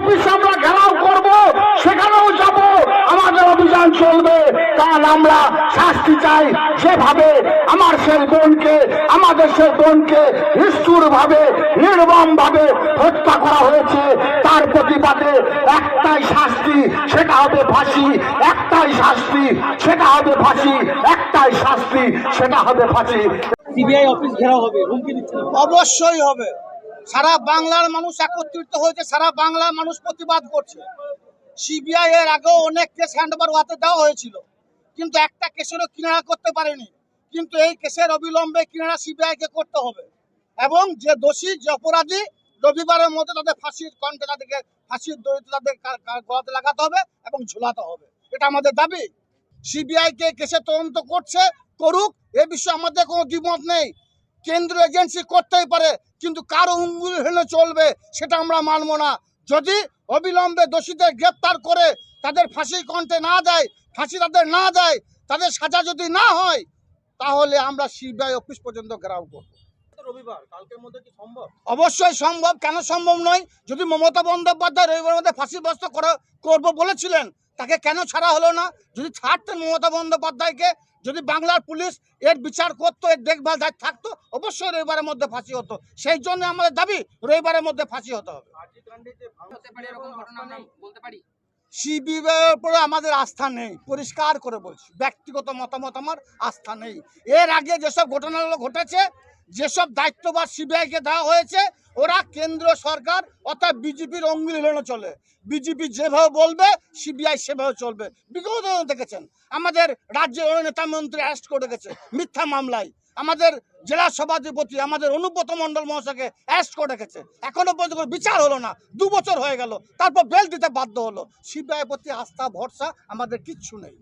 Office আমরা ঘেরাও করব সেখানেও যাব। আমাদের অভিযান চলবে কারণ আমরা শাস্তি চাই। যেভাবে আমার সেই বোনকে আমাদের সেই বোনকে নিষ্ঠুর ভাবে নির্মম ভাবে হত্যা করা হয়েছে। তার প্রতিবাদে একটাই শাস্তি সেটা হবে ফাঁসি। একটাই শাস্তি সেটা হবে ফাঁসি। একটাই শাস্তি সেটা হবে ফাঁসি। সিবিআই অফিস ঘেরাও হবে অবশ্যই হবে। সারা বাংলার মানুষ একত্রিত হয়েছে, সারা বাংলার মানুষ প্রতিবাদ করছে। সিবিআই এর আগেও অনেক কেস হ্যান্ডওভার হাতে দেওয়া হয়েছিল, কিন্তু একটা কেসেরও কিনারা করতে পারেনি। কিন্তু এই কেসের অবিলম্বে কিনারা সিবিআই কে করতে হবে। এবং যে দোষী, যে অপরাধী, রবিবারের মধ্যে তাদের ফাঁসির কণ্ঠে তাদেরকে, ফাঁসির দড়িতে তাদের গলাতে লাগাতে হবে এবং ঝুলাতে হবে। এটা আমাদের দাবি। সিবিআই কে কেসের তদন্ত করছে, করুক, এ বিষয়ে আমাদের কোনো দ্বিমত নেই। কেন্দ্রীয় এজেন্সি করতেই পারে কিন্তু কারও উঙ্গুল হেলে চলবে সেটা আমরা মানব না। যদি অবিলম্বে দোষীদের গ্রেপ্তার করে তাদের ফাঁসি কণ্ঠে না দেয় ফাঁসি তাদের না দেয় তাদের সাজা যদি না হয় তাহলে আমরা সিবিআই অফিস পর্যন্ত ঘেরাও করব। অবশ্যই সম্ভব কেন সম্ভব নয়? যদি মমতা বন্দ্যোপাধ্যায় রবিবার মধ্যে ফাঁসিগ্রস্ত করা করব বলেছিলেন তাকে কেন ছাড়া হলো না? যদি ছাড়তেন মমতা বন্দ্যোপাধ্যায়কে যদি বাংলার পুলিশ এর বিচার করতো, এর দেখভাল দায়িত্ব থাকতো, অবশ্যই রবিবারের মধ্যে ফাঁসি হতো। সেই জন্য আমাদের দাবি, রবিবারের মধ্যে ফাঁসি হতে হবে। সিবিআইয়ের আমাদের আস্থা নেই, পরিষ্কার করে বলছি। ব্যক্তিগত মতামত আমার, আস্থা নেই। এর আগে যেসব ঘটনাগুলো ঘটেছে, যেসব দায়িত্ববাদ সিবিআইকে দেওয়া হয়েছে ওরা কেন্দ্র সরকার, অর্থাৎ বিজেপির অঙ্গুল হিলানো চলে। বিজেপি যেভাবে বলবে, সিবিআই সেভাবে চলবে। বিগত দেখেছেন, আমাদের রাজ্যের নেতা মন্ত্রী অ্যারেস্ট করে গেছে মিথ্যা মামলায়। আমাদের জেলা সভাধিপতি, আমাদের অনুব্রত মণ্ডল মহাশয়কে অ্যারেস্ট করে রেখেছে। এখনও পর্যন্ত বিচার হলো না, দু বছর হয়ে গেল, তারপর বেল দিতে বাধ্য হলো। সিবিআই প্রতি আস্থা, ভরসা আমাদের কিচ্ছু নেই।